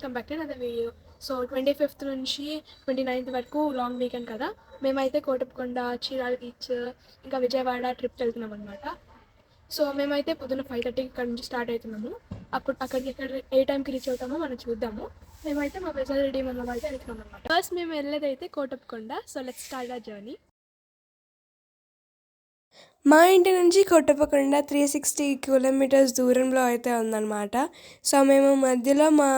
Welcome back to other video so twenty fifth నుంచి twenty ninth వరకు long weekend కదా. మేమైతే కోటప్పకొండ చీరాల బీచ్ ఇంకా విజయవాడ ట్రిప్ వెళ్తున్నాం అనమాట సో మేమైతే పొద్దున్న ఫైవ్ థర్టీకి ఇక్కడ నుంచి స్టార్ట్ అవుతున్నాము. అప్పుడు అక్కడికి ఎక్కడ ఏ టైంకి రీచ్ అవుతామో మనం చూద్దాము. మేమైతే మా బెజల్ రెడీ మనం అయితే వెళ్తున్నాం అనమాట ఫస్ట్ మేము వెళ్ళేది అయితే కోటప్పకొండ. సో లెట్ స్టార్ట్ ఆ జర్నీ మా ఇంటి నుంచి కొట్టపకొండ త్రీ సిక్స్టీ కిలోమీటర్స్ దూరంలో అయితే ఉందన్నమాట. సో మేము మధ్యలో మా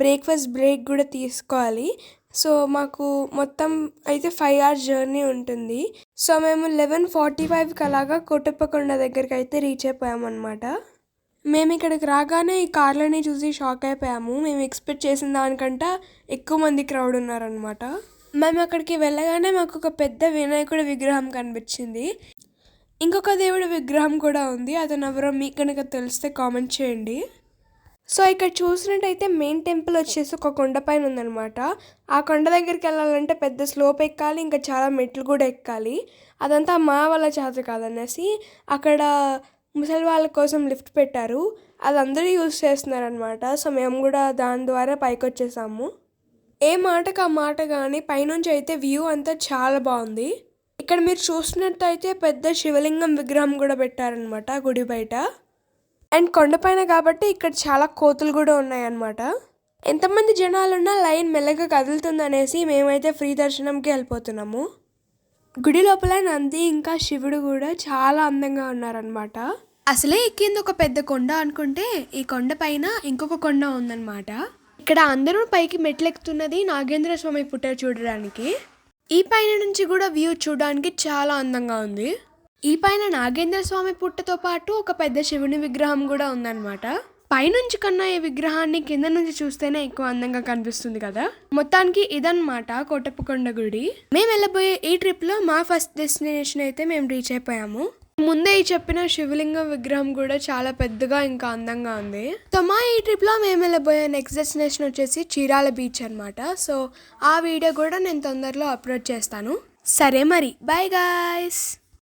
బ్రేక్ఫాస్ట్ బ్రేక్ కూడా తీసుకోవాలి. సో మాకు మొత్తం అయితే ఫైవ్ అవర్స్ జర్నీ ఉంటుంది. సో మేము లెవెన్ ఫార్టీ ఫైవ్కి అలాగా కొట్టపకొండ దగ్గరికి అయితే రీచ్ అయిపోయామన్నమాట. మేము ఇక్కడికి రాగానే ఈ కార్లని చూసి షాక్ అయిపోయాము. మేము ఎక్స్పెక్ట్ చేసిన దానికంటే ఎక్కువ మంది క్రౌడ్ ఉన్నారనమాట మేము అక్కడికి వెళ్ళగానే మాకు ఒక పెద్ద వినాయకుడి విగ్రహం కనిపించింది. ఇంకొక దేవుడి విగ్రహం కూడా ఉంది. అతను ఎవరో మీకు కనుక తెలిస్తే కామెంట్ చేయండి. సో ఇక్కడ చూసినట్టయితే మెయిన్ టెంపుల్ వచ్చేసి ఒక కొండ పైన ఉందన్నమాట. ఆ కొండ దగ్గరికి వెళ్ళాలంటే పెద్ద స్లోప్ ఎక్కాలి ఇంకా చాలా మెట్లు కూడా ఎక్కాలి. అదంతా మా వాళ్ళ చేత కాదనేసి అక్కడ ముసలి వాళ్ళ కోసం లిఫ్ట్ పెట్టారు. అది అందరూ యూజ్ చేస్తున్నారనమాట సో మేము కూడా దాని ద్వారా పైకి వచ్చేసాము. ఏ మాటకు ఆ మాట కానీ పైనుంచి అయితే వ్యూ అంతా చాలా బాగుంది. ఇక్కడ మీరు చూసినట్టయితే పెద్ద శివలింగం విగ్రహం కూడా పెట్టారనమాట గుడి బయట. అండ్ కొండపైన కాబట్టి ఇక్కడ చాలా కోతులు కూడా ఉన్నాయన్నమాట. ఎంతమంది జనాలున్నా లైన్ మెల్లగా కదులుతుందనేసి మేమైతే ఫ్రీ దర్శనంకి వెళ్ళిపోతున్నాము. గుడి లోపల నంది ఇంకా శివుడు కూడా చాలా అందంగా ఉన్నారనమాట అసలే ఎక్కింది ఒక పెద్ద కొండ అనుకుంటే ఈ కొండ పైన ఇంకొక కొండ ఉందన్నమాట. ఇక్కడ అందరూ పైకి మెట్లెక్కుతున్నది నాగేంద్ర స్వామి పుట్టారు చూడడానికి. ఈ పైన నుంచి కూడా వ్యూ చూడడానికి చాలా అందంగా ఉంది. ఈ పైన నాగేంద్ర స్వామి పుట్టతో పాటు ఒక పెద్ద శివుని విగ్రహం కూడా ఉందన్నమాట. పైనుంచి కన్నా ఈ విగ్రహాన్ని కింద నుంచి చూస్తేనే ఎక్కువ అందంగా కనిపిస్తుంది కదా. మొత్తానికి ఇదన్నమాట కోటప్పకొండ గుడి. మేము వెళ్ళబోయే ఈ ట్రిప్లో మా ఫస్ట్ డెస్టినేషన్ అయితే మేము రీచ్ అయిపోయాము. ముందే ఈ చెప్పిన శివలింగం విగ్రహం కూడా చాలా పెద్దగా ఇంకా అందంగా ఉంది. సో మా ఈ ట్రిప్లో మేము వెళ్ళబోయే నెక్స్ట్ డెస్టినేషన్ వచ్చేసి చీరాల బీచ్ అనమాట సో ఆ వీడియో కూడా నేను తొందరలో అప్లోడ్ చేస్తాను. సరే మరి బాయ్ గాయస్